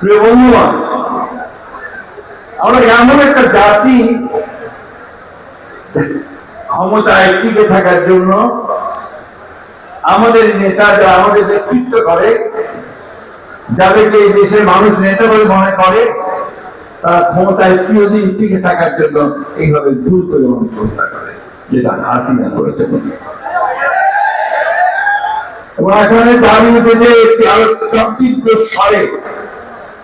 প্রিয় বন্ধুগণ, আমরা এমন একটা জাতি ক্ষমতায় টিকে থাকার জন্য আমাদের নেতা যারা আমাদের নেতৃত্ব করে, যাদেরকে এই দেশের মানুষ নেতা বলে মনে করে, তারা ক্ষমতায় চিরদিন টিকে থাকার জন্য এইভাবে দূর করে মানুষ করে, যেটা হাসিনা করেছে। এবং এখানে দাবি উঠেছে একটি আরও সংক্ষিপ্ত স্বরে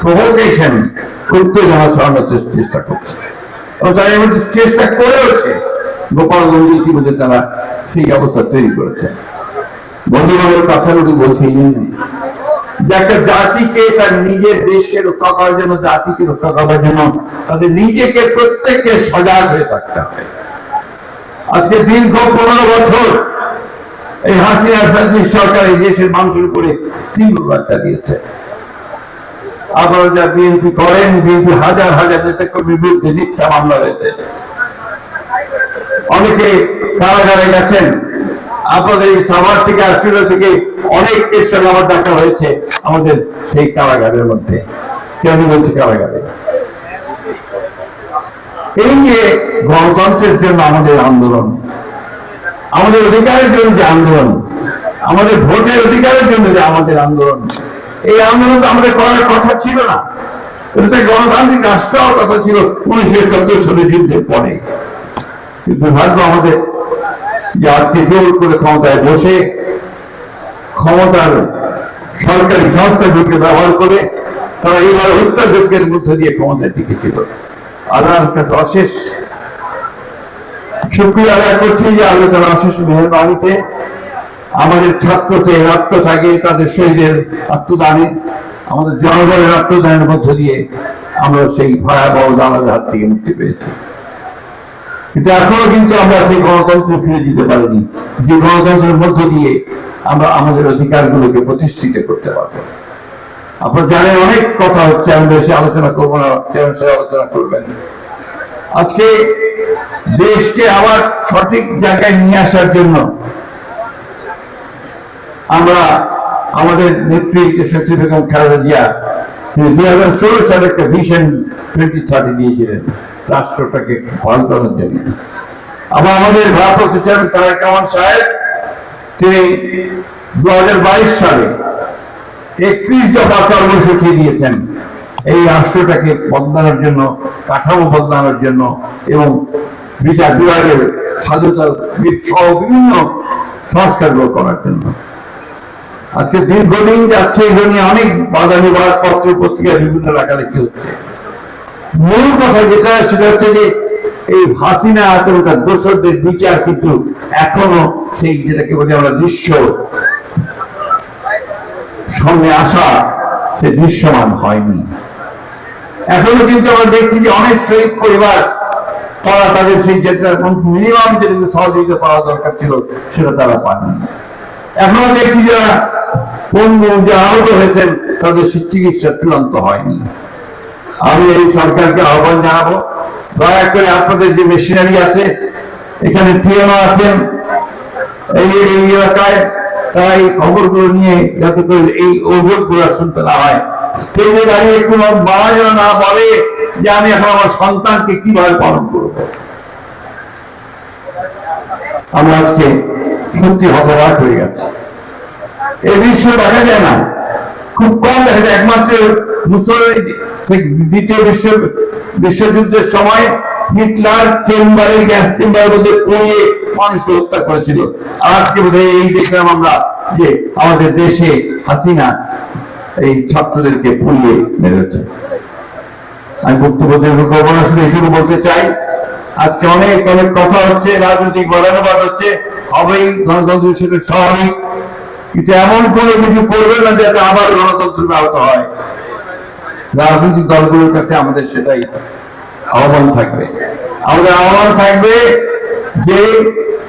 প্রভোকেশন উত্তেজনা ছড়ানোর চেষ্টা- করছে। এবং তারা এমন চেষ্টা করেওছে গোপালগঞ্জ ইতিমধ্যে তারা সেই অবস্থা তৈরি করেছে। বন্ধু বান্ধবের কথাগুলো বলছে যে একটা জাতিকে তার নিজের দেশকে রক্ষা করার জন্য, জাতিকে রক্ষা করার জন্য তাদের নিজেকে প্রত্যেককে সজাগ হয়ে থাকতে হবে। আজকে দীর্ঘ পনেরো বছর এই হাসিনা ফ্যাসিস সরকার এই দেশের মানুষের উপরে স্টিম বার্তা আপনারা যা বিএনপি করেন, বিএনপি হাজার হাজার নেতা কর্মীর বিরুদ্ধে মিথ্যা মামলা হয়েছে। অনেকে কারাগারে গেছেন, আপনাদের এই সাভার থেকে আশ্রয় থেকে অনেক কেসের আমার দেখা হয়েছে আমাদের সেই কারাগারের মধ্যে। কেন বলছে কারাগারে। এই যে গণতন্ত্রের জন্য আমাদের আন্দোলন, আমাদের অধিকারের জন্য যে আন্দোলন, আমাদের ভোটের অধিকারের জন্য যে আমাদের আন্দোলন এই আন্দোলন আমাদের করার কথা ছিল না। গণতান্ত্রিক রাষ্ট্র কথা ছিল উনিশশো একাত্তর সালে যুদ্ধের পরে। কিন্তু ভাগ্য আমাদের যে আজকে জোর করে ক্ষমতায় বসে, ক্ষমতার সরকারি সংস্থাগুলোকে ব্যবহার করে, তারা এইবার হত্যাযজ্ঞের মধ্যে দিয়ে ক্ষমতায় টিকেছিল। আল্লাহর কাছে অশেষ শুক্রিয়া আদায় করছি যে আল্লাহ তারা অশেষ মেহরবানিতে আমাদের ছাত্রকে রক্ত থাকে তাদের শহীদের আত্মদানে আমাদের জনগণের আত্মদানের মধ্য দিয়ে আমরা সেই ভয়াবহ দালালের হাত থেকে মুক্তি পেয়েছি। কিন্তু এখনও কিন্তু আমরা সেই গণতন্ত্রে ফিরে যেতে পারিনি। যে গণতন্ত্রের মধ্য দিয়ে আমরা আমাদের অধিকারগুলোকে প্রতিষ্ঠিত করতে পারব। আপনারা জানেন অনেক কথা হচ্ছে, আমি বেশি আলোচনা করব না আলোচনা করবেন। আজকে দেশকে আবার সঠিক জায়গায় নিয়ে আসার জন্য আমরা আমাদের নেত্রী শক্তি বেগম খালেদা জিয়া, তিনি দুই হাজার ষোলো সালে একটা ভিশন টোয়েন্টি থার্টি দিয়েছিলেন রাষ্ট্রটাকে পাল্টানোর জন্য। আবার আমাদের ভারপ্রাপ্ত চেয়ারম্যান তারেক রহমান সাহেব, তিনি দু হাজার বাইশ সালে একত্রিশ দফা কর্মসূচি দিয়েছেন। এই রাষ্ট্রটাকে বদলানোর জন্য, কাঠামো বদলানোর জন্য এবং বিচার বিভাগের স্বাধীনতা বিভিন্ন সংস্কারগুলো করার জন্য। আজকে দীর্ঘদিন যাচ্ছে, এগুলো নিয়ে অনেক বাধা বিবাদ, পত্র পত্রিকা বিভিন্ন লেখালেখি হচ্ছে। মূল কথা যেটা, সেটা হচ্ছে যে এই হাসিনা তার দোষরদের বিচার কিন্তু এখনও সেই যেটাকে বলি আমরা দৃশ্য। সামনে আসা, সে দৃশ্যমান হয়নি। এখনও কিন্তু আমরা দেখছি যে অনেক শহীদ পরিবার, তারা তাদের সেই যেটা মিনিমাম যেটুকু সহযোগিতা পাওয়া দরকার ছিল, সেটা তারা পাননি। এখনও দেখছি যারা পঙ্গু যে আহত হয়েছেন, তাদের চিকিৎসা চূড়ান্ত হয়নি। আমি এই সরকারকে আহ্বান জানাব। দয়া করে আপনাদের যে মেশিনারি আছে, এখানে পিএমও আছেন, এই এলাকায় তারা এই খবরগুলো নিয়ে যাতে করে এই অভিযোগগুলো শুনতে না হয়। স্টেজে দাঁড়িয়ে কোনো মা যেন না বলে যে আমি এখন আমার সন্তানকে কীভাবে পালন করব। আমরা আজকে সত্যি হতবাক হয়ে গেছে। এই দৃশ্য দেখা যায় না। খুব কম দেখা যায়। একমাত্র দ্বিতীয় বিশ্ব বিশ্বযুদ্ধের সময় হিটলার চেম্বারে, গ্যাস চেম্বারের মধ্যে পড়িয়ে মানুষকে হত্যা করেছিল। আজকে বোধহয় এই দেখলাম আমরা যে আমাদের দেশে হাসিনা এই ছাত্রদেরকে পুড়িয়ে মেরেছে। আমি বক্তব্য করব না, শুধু এটুকু বলতে চাই আজকে অনেক অনেক কথা হচ্ছে, রাজনৈতিক বাদানুবাদ হচ্ছে হবেই গণতন্ত্র সেটা স্বাভাবিক কিন্তু এমন কোনো কিছু করবে না যাতে আবার গণতন্ত্র ব্যাহত হয়। রাজনৈতিক দলগুলোর কাছে আমাদের সেটাই আহ্বান থাকবে। আমাদের আহ্বান থাকবে যে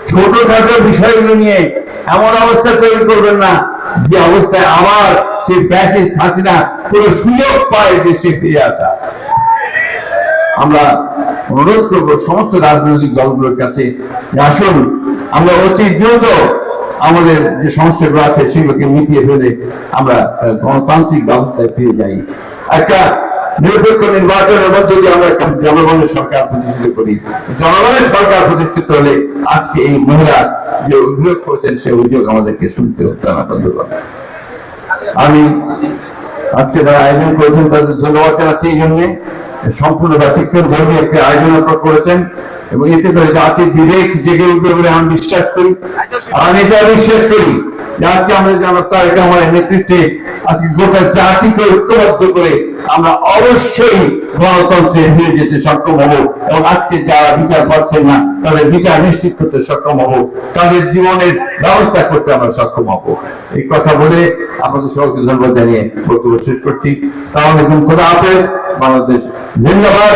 ছোটখাটো বিষয়গুলো নিয়ে এমন অবস্থা তৈরি করবেন না যে অবস্থায় আবার সেই ফ্যাসিস্ট হাসিনা পুরো সুযোগ পায় দেশে ফিরে আসা। আমরা অনুরোধ করব সমস্ত রাজনৈতিক দলগুলোর কাছে আসুন, আমরা অতি দ্রুত আমাদের যে সমস্যাগুলো আছে সেগুলোকে মিটিয়ে ফেলে আমরা গণতান্ত্রিক ব্যবস্থায় ফিরে যাই। একটা নিরপেক্ষ নির্বাচনের মধ্যে দিয়ে আমরা একটা জনগণের সরকার প্রতিষ্ঠিত করি। জনগণের সরকার প্রতিষ্ঠিত হলে আজকে এই মহিলা যে অভিযোগ করেছেন সে অভিযোগ আমাদেরকে শুনতে হতো না বন্ধুগণ আমি আজকে যারা আয়োজন করেছেন, তাদের ধন্যবাদ জানাচ্ছি এই জন্যে। সম্পূর্ণ ব্যতিক্রম ধর্মী একটি আয়োজন করেছেন এবং এতে করে জাতির বিবেক জেগে উঠবে বলে আমি বিশ্বাস করি। আর এটা বিশ্বাস করি যে আজকে আমরা যেন তারেক রহমানের নেতৃত্বে আজকে গোটা জাতিকে ঐক্যবদ্ধ করে আমরা অবশ্যই গণতন্ত্রে ফিরে যেতে সক্ষম হব এবং আজকে যারা বিচার পাচ্ছেন না, তাদের বিচার নিশ্চিত করতে সক্ষম হব। তাদের জীবনের ব্যবস্থা করতে আমরা সক্ষম হব। এই কথা বলে আপনাদের সবাইকে ধন্যবাদ জানিয়ে বক্তব্য শেষ করছি। সালাম আলাইকুম, খোদা হাফেজ। বাংলাদেশ। জিন্দাবাদ